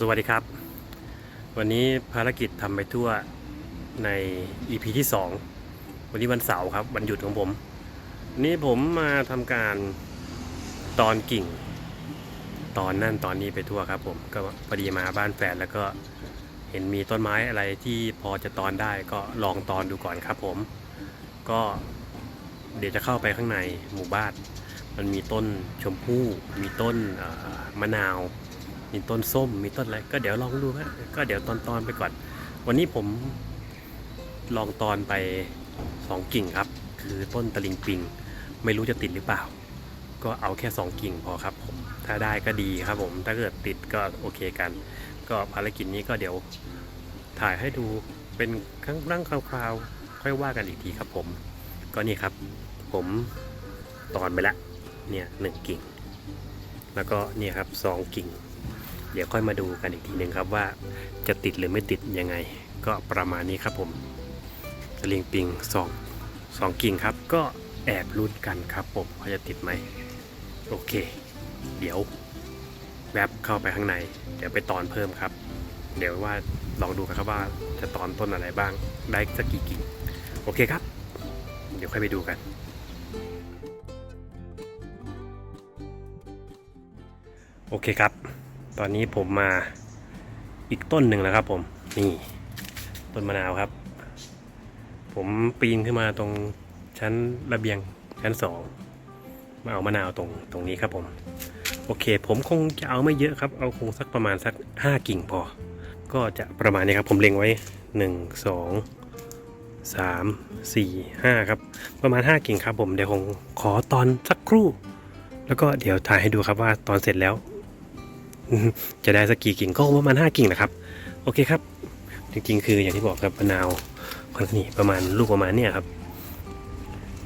สวัสดีครับ วันนี้ภารกิจทำไปทั่วใน EP ที่ 2 วันนี้วันเสาร์ครับ วันหยุดของผมนนี้ผมมาทำการตอนกิ่ง ตอนนั่นตอนนี้ไปทั่วครับผม ก็พอดีมาบ้านแฟนแล้วก็เห็นมีต้นไม้อะไรที่พอจะตอนได้ก็ลองตอนดูก่อนครับผม ก็เดี๋ยวจะเข้าไปข้างในหมู่บ้าน มันมีต้นชมพู่ มีต้นมะนาว มีต้นส้ม มีต้นอะไร ก็เดี๋ยวลองดูฮะก็เดี๋ยวตอนตอนไปก่อน วันนี้ผมลองตอนไปสองกิ่งครับ คือต้นตะลิงปิง ไม่รู้จะติดหรือเปล่า ก็เอาแค่สองกิ่งพอครับผม ถ้าได้ก็ดีครับผม ถ้าเกิดติดก็โอเคกัน ก็ภารกิจนี้ก็เดี๋ยวถ่ายให้ดูเป็นครั้งร่างคราวๆ ค่อยว่ากันอีกทีครับผม ก็นี่ครับ ผมตอนไปละ เนี่ยหนึ่งกิ่ง แล้วก็เนี่ยครับสองกิ่ง เดี๋ยวค่อยมาดูกันอีกทีหนึ่งครับว่าจะติดหรือไม่ติดยังไง ก็ประมาณนี้ครับผมสลิงปิงสองสองกิ่งครับ ก็แอบลุ้นกันครับผมว่าจะติดไหมโอเค เดี๋ยวแวบเข้าไปข้างใน เดี๋ยวไปตอนเพิ่มครับ เดี๋ยวว่าลองดูกันครับว่าจะตอนต้นอะไรบ้างได้สักกี่กิ่งโอเคครับ เดี๋ยวค่อยไปดูกัน โอเคครับ ตอนนี้ผมมาอีกต้นหนึ่งแล้วครับผม นี่ ต้นมะนาวครับ ผมปีนขึ้นมาตรงชั้นระเบียงชั้นสองมาเอามะนาวตรงตรงนี้ครับผม โอเค ผมคงจะเอาไม่เยอะครับ เอาคงสักประมาณสักห้ากิ่งพอ ก็จะประมาณนี้ครับ ผมเล็งไว้หนึ่งสองสามสี่ห้าครับ ประมาณห้ากิ่งครับผมเดี๋ยวคงขอตอนสักครู่ แล้วก็เดี๋ยวถ่ายให้ดูครับว่าตอนเสร็จแล้ว จะได้สักกี่กิ่งก็ประมาณ 5 กิ่งนะครับ โอเคครับ จริงๆ คืออย่างที่บอกครับมะนาวคอนนี่ประมาณลูกประมาณเนี้ยครับ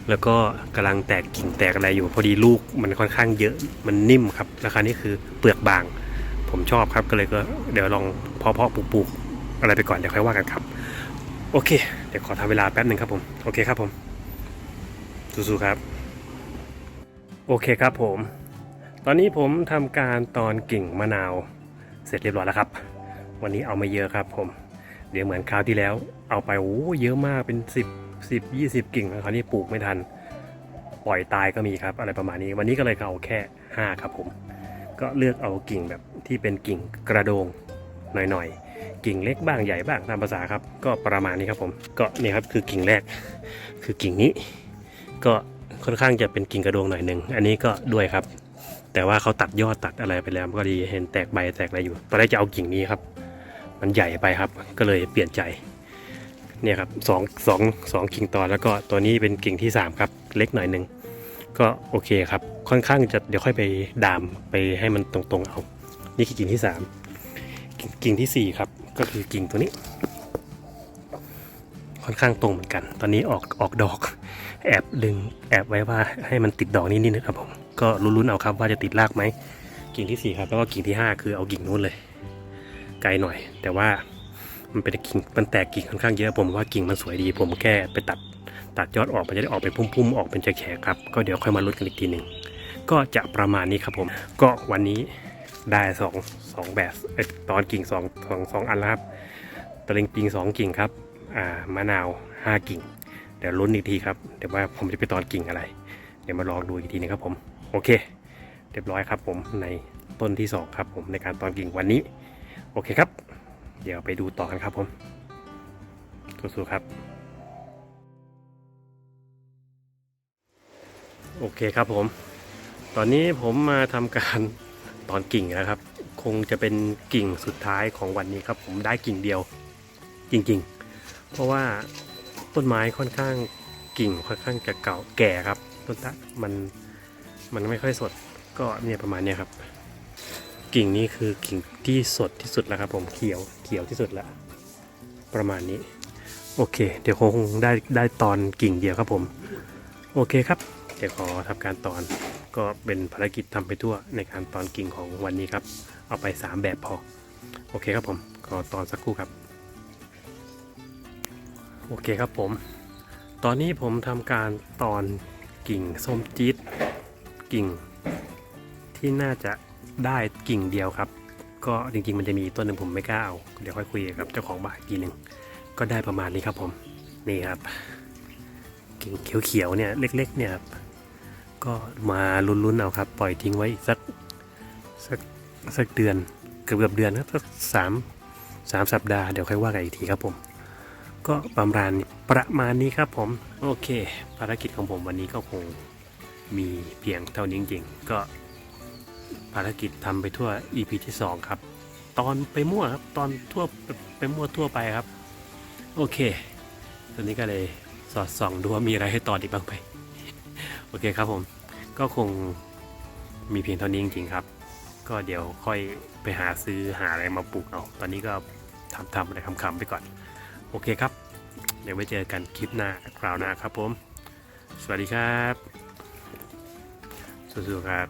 แล้วก็กำลังแตกกิ่งแตกอะไรอยู่ พอดีลูกมันค่อนข้างเยอะมันนิ่มครับราคานี้คือเปลือกบาง ผมชอบครับก็เลยก็เดี๋ยวลองเพาะๆปลูกๆอะไรไปก่อนเดี๋ยวค่อยว่ากันครับ โอเค เดี๋ยวขอทำเวลาแป๊บหนึ่งครับผมโอเคครับผมสู้ๆครับ โอเคครับผม ตอนนี้ผมทำการตอนกิ่งมะนาว เสร็จเรียบร้อยแล้วครับ วันนี้เอามาเยอะครับผม เดี๋ยวเหมือนคราวที่แล้ว เอาไปโอ้เยอะมากเป็น 10 10 20 กิ่งคราวนี้ปลูกไม่ทัน ปล่อยตายก็มีครับ อะไรประมาณนี้วันนี้ก็เลยเอาแค่ 5 ครับผม ก็เลือกเอากิ่งแบบที่เป็นกิ่งกระโดงหน่อยๆ กิ่งเล็กบ้างใหญ่บ้างตามภาษาครับ ก็ประมาณนี้ครับผม ก็นี่ครับคือกิ่งแรก คือกิ่งนี้ ก็ค่อนข้างจะเป็นกิ่งกระโดงหน่อยหนึ่งอันนี้ก็ด้วยครับ แต่ว่าเขาตัดยอดตัดอะไรไปแล้วก็ดีเห็นแตกใบแตกอะไรอยู่ตอนแรกจะเอากิ่งนี้ครับ มันใหญ่ไปครับ ก็เลยเปลี่ยนใจเนี่ยครับสองสองสองกิ่งต่อแล้วก็ตัวนี้เป็นกิ่งที่สามครับ เล็กหน่อยหนึ่งก็โอเคครับ ค่อนข้างจะเดี๋ยวค่อยไปดามไปให้มันตรงๆเอา นี่คือกิ่งที่สามกิ่งกิ่งที่สี่ครับ ก็คือกิ่งตัวนี้ ค่อนข้างตรงเหมือนกัน ตอนนี้ออกออกดอก แอบดึงแอบไว้ว่าให้มันติดดอกนิดๆนะครับผม ก็ลุ้นๆเอาครับว่าจะติดรากไหมกิ่งที่สี่ครับ แล้วก็กิ่งที่ห้าคือเอากิ่งนู้นเลย ไกลหน่อย แต่ว่ามันเป็นกิ่งมันแตกกิ่งค่อนข้างเยอะผมว่ากิ่งมันสวยดี ผมแค่ไปตัดตัดยอดออกมันจะได้ออกเป็นพุ่มๆออกเป็นแฉกๆครับก็เดี๋ยวค่อยมาลุ้นกันอีกทีหนึ่งก็จะประมาณนี้ครับผม ก็วันนี้ได้สองสองแบบตอนกิ่งสองสองอันแล้วครับตะลิงปิงสองกิ่งครับอ่ามะนาวห้ากิ่ง เดี๋ยวลุ้นอีกทีครับเดี๋ยวว่าผมจะไปตอนกิ่งอะไร เดี๋ยวมาลองดูอีกทีนึงครับผม โอเค เรียบร้อยครับผมในต้นที่สองครับผมในการตอนกิ่งวันนี้ โอเคครับ เดี๋ยวไปดูต่อกันครับผมสู้ๆครับ โอเคครับผม ตอนนี้ผมมาทำการตอนกิ่งแล้วครับ คงจะเป็นกิ่งสุดท้ายของวันนี้ครับ ผมได้กิ่งเดียวจริงๆ เพราะว่าต้นไม้ค่อนข้างกิ่งค่อนข้างจะเก่าแก่ครับ ต้นตะมัน มันไม่ค่อยสดก็เนี่ยประมาณเนี้ยครับ กิ่งนี้คือกิ่งที่สดที่สุดแล้วครับ ผมเขียวเขียวที่สุดแล้วประมาณนี้ โอเค เดี๋ยวคงได้ได้ตอนกิ่งเดียวครับผม โอเคครับ เดี๋ยวขอทำการตอนก็เป็นภารกิจทำไปทั่วในการตอนกิ่งของวันนี้ครับ เอาไป 3 แบบพอ โอเคครับผมขอตอนสักครู่ครับ โอเคครับผม ตอนนี้ผมทำการตอนกิ่งส้มจี๊ด กิ่ง ที่น่าจะได้กิ่งเดียวครับ ก็จริงๆ มันจะมีต้นหนึ่งผมไม่กล้าเอา เดี๋ยวค่อยคุยกับเจ้าของบ้านกีหนึ่งก็ได้ประมาณนี้ครับผมนี่ครับ กิ่งเขียวๆเนี่ยเล็กๆเนี่ยครับก็มาลุ้นๆเอาครับ ปล่อยทิ้งไว้อีกสักสักสักเดือนเกือบเกือบๆเดือนครับสักสามสามสัปดาห์เดี๋ยวค่อยว่ากันอีกทีครับผม ก็ประมาณประมาณนี้ครับผม โอเค ภารกิจของผมวันนี้ก็คง มีเพียงเท่านี้จริงๆ ก็ภารกิจทำไปทั่ว EP ที่ 2 ครับ ตอนไปมั่วครับ ตอนทั่วไปมั่วทั่วไปครับ โอเค ตอนนี้ก็เลยสอดส่องดูว่ามีอะไรให้ต่ออีกบ้างไหมโอเคครับผม ก็คงมีเพียงเท่านี้จริงๆครับ ก็เดี๋ยวค่อยไปหาซื้อหาอะไรมาปลูกเอา ตอนนี้ก็ทำทำอะไรคำๆไปก่อน โอเคครับ เดี๋ยวไว้เจอกันคลิปหน้าคราวหน้าครับผม สวัสดีครับ สู้ๆครับ